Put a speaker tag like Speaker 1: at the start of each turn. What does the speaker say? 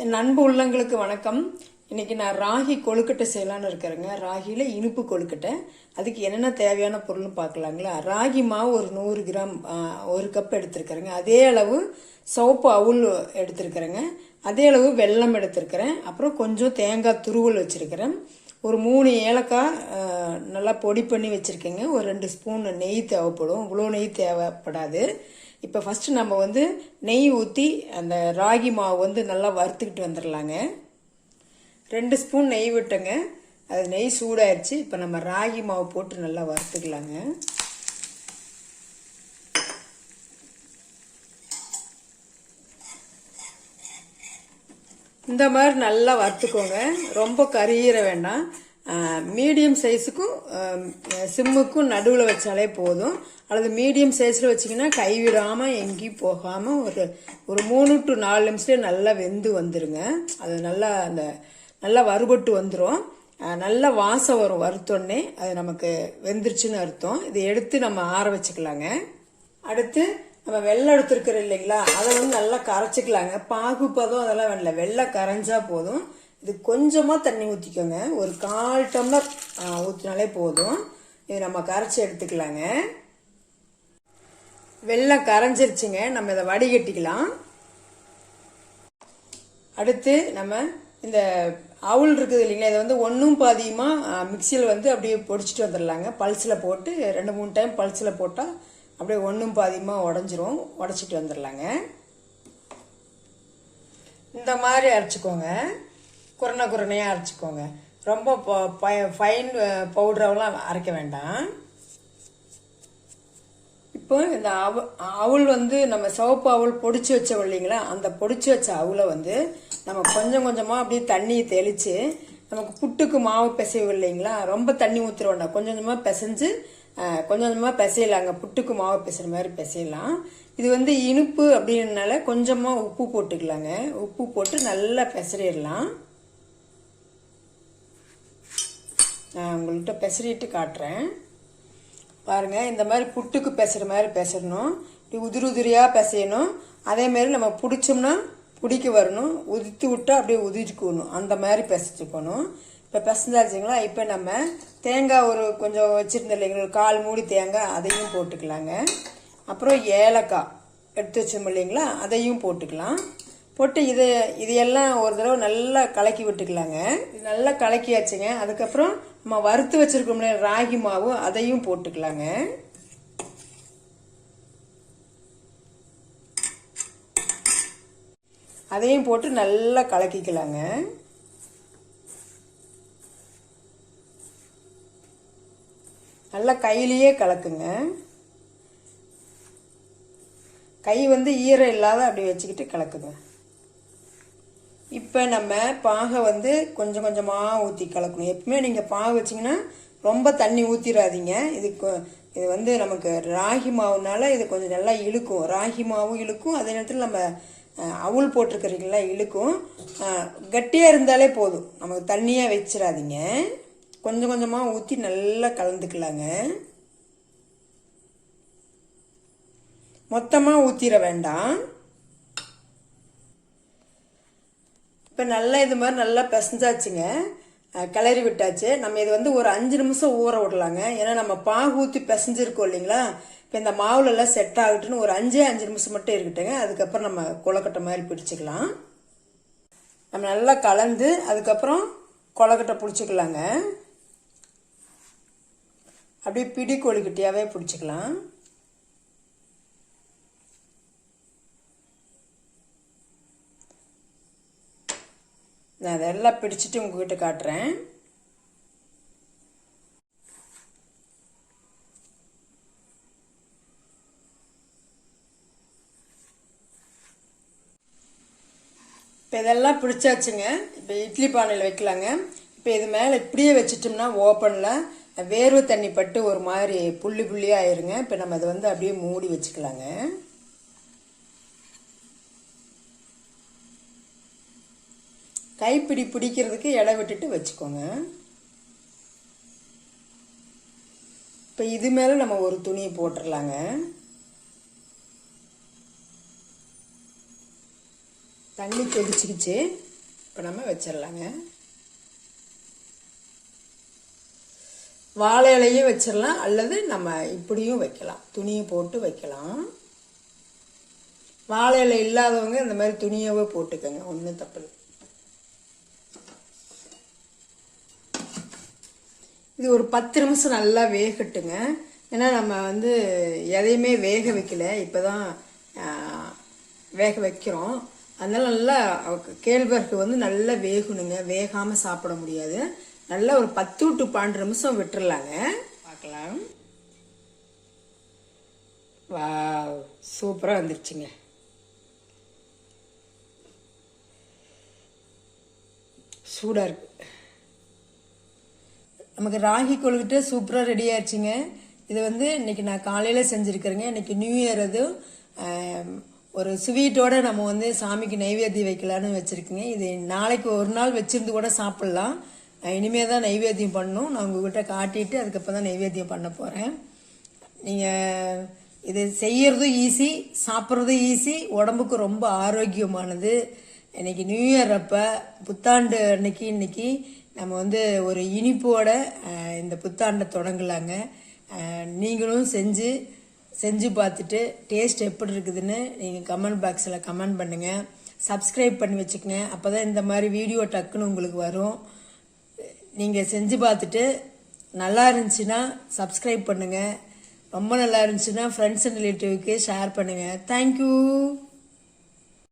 Speaker 1: என் அன்பு உள்ளங்களுக்கு வணக்கம். இன்றைக்கி நான் ராகி கொழுக்கட்டை செய்யலான்னு இருக்கிறேங்க. ராகியில் இனிப்பு கொழுக்கட்டை. அதுக்கு என்னென்ன தேவையான பொருள்னு பார்க்கலாங்களா? ராகி மாவு ஒரு நூறு கிராம் ஒரு கப் எடுத்திருக்கிறேங்க. அதே அளவு சோப்பு அவுல் எடுத்திருக்கிறேங்க. அதே அளவு வெல்லம் எடுத்திருக்கிறேன். அப்புறம் கொஞ்சம் தேங்காய் துருவல் வச்சுருக்கிறேன். ஒரு மூணு ஏலக்காய் நல்லா பொடி பண்ணி வச்சுருக்கேங்க. ஒரு ரெண்டு ஸ்பூன் நெய் தேவைப்படும். இவ்வளோ நெய் தேவைப்படாது. இப்போ ஃபஸ்ட்டு நம்ம வந்து நெய் ஊற்றி அந்த ராகி மாவு வந்து நல்லா வறுத்துக்கிட்டு வந்துடலாங்க ரெண்டு ஸ்பூன் நெய் விட்டங்க. அது நெய் சூடாயிடுச்சு இப்போ நம்ம ராகி மாவு போட்டு நல்லா வறுத்துக்கலாங்க. இந்த மாதிரி நல்லா வறுத்துக்கோங்க. ரொம்ப கரியிற வேண்டாம். மீடியம் சைஸுக்கும் சிம்முக்கும் நடுவில் வச்சாலே போதும். அல்லது மீடியம் சைஸில் வச்சிங்கன்னா கைவிடாமல் எங்கேயும் போகாமல் ஒரு ஒரு மூணு டு நாலு நிமிஷத்துலேயே நல்லா வெந்து வந்துடுங்க அது நல்லா அந்த நல்லா வறுபட்டு வந்துடும் நல்ல வாசம் வரும் வறுத்தோடனே. அது நமக்கு வெந்துருச்சுன்னு அர்த்தம். இதை எடுத்து நம்ம ஆற வச்சுக்கலாங்க. அடுத்து நம்ம வெள்ளம் எடுத்துருக்குறோம் இல்லைங்களா? அதை வந்து நல்லா கரைச்சிக்கலாங்க. பாகு பதம் அதெல்லாம் வேணல வெள்ளை கரைஞ்சா போதும். இது கொஞ்சமாக தண்ணி ஊற்றிக்கோங்க ஒரு கால் டம்ளர் ஊற்றினாலே போதும். இது நம்ம கரைச்சி எடுத்துக்கலாங்க. வெள்ளம் கரைஞ்சிருச்சுங்க. நம்ம இதை வடிகட்டிக்கலாம். அடுத்து நம்ம இந்த அவுள் இருக்குது இல்லைங்களா இதை வந்து ஒன்றும் பாதியமாக மிக்சியில் வந்து அப்படியே பொடிச்சிட்டு வந்துடலாங்க பல்ஸில் போட்டு ரெண்டு மூணு டைம் பல்ஸில் போட்டால் அப்படியே ஒன்றும் பாதியமாக உடஞ்சிரும். உடச்சிட்டு வந்துடலாங்க இந்த மாதிரி அரைச்சிக்கோங்க. குரண குரணையாக அரைச்சிக்கோங்க. ரொம்ப ஃபைன் பவுடரெல்லாம் அரைக்க வேண்டாம். இப்போ இந்த அவ அவுள் வந்து நம்ம சிவப்பு அவுள் பொடிச்சு வச்சோம் இல்லைங்களா? அந்த பொடிச்சு வச்ச அவுளை வந்து நம்ம கொஞ்சம் கொஞ்சமாக அப்படியே தண்ணியை தெளித்து நமக்கு புட்டுக்கு மாவு பிசைவு இல்லைங்களா? ரொம்ப தண்ணி ஊற்றுற வேண்டாம். கொஞ்சம் கொஞ்சமாக பிசைஞ்சு கொஞ்சம் கொஞ்சமாக பிசையலாங்க புட்டுக்கு மாவு பிசைற மாதிரி பிசையலாம். இது வந்து இனிப்பு அப்படின்னால கொஞ்சமாக உப்பு போட்டுக்கலாங்க. உப்பு போட்டு நல்லா பிசறிடலாம் நான் உங்கள்கிட்ட பெசரிட்டு காட்டுறேன். பாருங்கள் இந்த மாதிரி புட்டுக்கு பெசுகிற மாதிரி பெசரணும் இப்படி உதிரி உதிரியாக பிசையணும். அதேமாரி நம்ம பிடிச்சோம்னா பிடிக்க வரணும். உதித்து விட்டால் அப்படியே உதிரிக்கணும். அந்த மாதிரி பெசச்சுக்கணும் இப்போ பெசஞ்சாச்சுங்களா இப்போ நம்ம தேங்காய் ஒரு கொஞ்சம் வச்சுருந்தோம் இல்லைங்களா ஒரு கால் மூடி தேங்காய் அதையும் போட்டுக்கலாங்க. அப்புறம் ஏலக்காய் எடுத்து வச்சோம் இல்லைங்களா அதையும் போட்டுக்கலாம். போட்டு இது இதையெல்லாம் ஒரு தடவை நல்லா கலக்கி விட்டுக்கலாங்க. இது நல்லா கலக்கியாச்சுங்க. அதுக்கப்புறம் நம்ம வறுத்து வச்சுருக்கோம்ல ராகி மாவு அதையும் போட்டுக்கலாங்க. அதையும் போட்டு நல்லா கலக்கிக்கலாங்க. நல்லா கையிலேயே கலக்குங்க. கை வந்து ஈரம் இல்லாத அப்படி வச்சுக்கிட்டு கலக்குங்க. இப்போ நம்ம பாகை வந்து கொஞ்சம் கொஞ்சமாக ஊற்றி கலக்கணும். எப்பவுமே நீங்கள் பாகு வச்சிங்கன்னா ரொம்ப தண்ணி ஊற்றிடாதீங்க இது இது வந்து நமக்கு ராகி மாவுனால இது கொஞ்சம் நல்லா இழுக்கும். ராகி மாவும் இழுக்கும். அதே நேரத்தில் நம்ம அவுள் போட்டிருக்கிறீங்களா இழுக்கும். கட்டியாக இருந்தாலே போதும். நமக்கு தண்ணியாக வச்சிடாதீங்க கொஞ்சம் கொஞ்சமாக ஊற்றி நல்லா கலந்துக்கலாங்க. மொத்தமாக ஊற்றிட வேண்டாம். இப்போ நல்லா இது மாதிரி நல்லா பிசைஞ்சாச்சுங்க. கிளறி விட்டாச்சு. நம்ம இது வந்து ஒரு அஞ்சு நிமிஷம் ஊற விடலாங்க. ஏன்னா நம்ம பாகு ஊற்றி பிசைஞ்சிருக்கோம் இல்லைங்களா? இப்போ இந்த மாவுலெல்லாம் செட் ஆகட்டுன்னு ஒரு அஞ்சே அஞ்சு நிமிஷம் மட்டும் இருக்கட்டுங்க. அதுக்கப்புறம் நம்ம கொலக்கட்டை மாதிரி பிடிச்சிக்கலாம். நம்ம நல்லா கலந்து அதுக்கப்புறம் கொலக்கட்டை பிடிச்சிக்கலாங்க. அப்படியே பிடி கோழிக்கட்டியாகவே பிடிச்சிக்கலாம். நான் அதெல்லாம் பிடிச்சிட்டு உங்ககிட்ட காட்டுறேன். இப்போ இதெல்லாம் பிடிச்சாச்சுங்க. இப்போ இட்லி பானையில் வைக்கலாங்க. இப்போ இது மேலே இப்படியே வச்சிட்டோம்னா ஓப்பனில் வேர்வை தண்ணி பட்டு ஒரு மாதிரி புள்ளி புள்ளியாக ஆயிருங்க. இப்போ நம்ம அதை வந்து அப்படியே மூடி வச்சுக்கலாங்க. கைப்பிடி பிடிக்கிறதுக்கு இடம் விட்டுட்டு வச்சுக்கோங்க. இப்போ இது மேலே நம்ம ஒரு துணியை போட்டுடலாங்க தண்ணி கொதிச்சுக்கிச்சு. இப்போ நம்ம வச்சிடலாங்க வாழை இலையும் வச்சிடலாம் அல்லது நம்ம இப்படியும் வைக்கலாம். துணியை போட்டு வைக்கலாம். வாழை இலை இல்லாதவங்க இந்த மாதிரி துணியவே போட்டுக்கோங்க ஒன்றும் தப்பு இது ஒரு பத்து நிமிஷம் நல்லா வேகட்டுங்க. ஏன்னா நம்ம வந்து எதையுமே வேக வைக்கல. இப்போ தான் வேக வைக்கிறோம். அதனால் நல்லா கேழ்வரகு வந்து நல்லா வேகணுங்க. வேகாமல் சாப்பிட முடியாது. நல்லா ஒரு பத்து டு பன்னெண்டு நிமிஷம் விட்டுறலாங்க. பார்க்கலாம். வா சூப்பராக வந்துருச்சுங்க. சூடாக இருக்கு. நமக்கு ராகி கொழுக்கிட்ட சூப்பராக ரெடி ஆயிடுச்சுங்க. இது வந்து இன்னைக்கு நான் காலையில் செஞ்சுருக்கிறேங்க. இன்னைக்கு நியூ இயர் அதுவும் ஒரு ஸ்வீட்டோட நம்ம வந்து சாமிக்கு நைவேத்தியம் வைக்கலான்னு வச்சுருக்கேங்க. இது நாளைக்கு ஒரு நாள் வச்சுருந்து கூட சாப்பிட்லாம். இனிமேல் தான் நைவேத்தியம் பண்ணணும். நான் உங்ககிட்ட காட்டிட்டு அதுக்கப்புறம் தான் நைவேத்தியம் பண்ண போகிறேன் நீங்கள் இது செய்யறதும் ஈஸி சாப்பிட்றதும் ஈஸி உடம்புக்கு ரொம்ப ஆரோக்கியமானது. இன்னைக்கு நியூ இயர் அப்போ புத்தாண்டு அன்னைக்கு இன்னைக்கு நம்ம வந்து ஒரு இனிப்போட இந்த புத்தாண்டை தொடங்கலாங்க. நீங்களும் செஞ்சு செஞ்சு பார்த்துட்டு டேஸ்ட் எப்படி இருக்குதுன்னு நீங்கள் கமெண்ட் பாக்ஸில் கமெண்ட் பண்ணுங்கள் சப்ஸ்கிரைப் பண்ணி வச்சுக்கங்க. அப்போ தான் இந்த மாதிரி வீடியோ டக்குன்னு உங்களுக்கு வரும். நீங்கள் செஞ்சு பார்த்துட்டு நல்லா இருந்துச்சுன்னா சப்ஸ்கிரைப் பண்ணுங்கள் ரொம்ப நல்லா இருந்துச்சுன்னா ஃப்ரெண்ட்ஸ் அண்ட் ரிலேட்டிவ்க்கு ஷேர் பண்ணுங்கள் தேங்க்யூ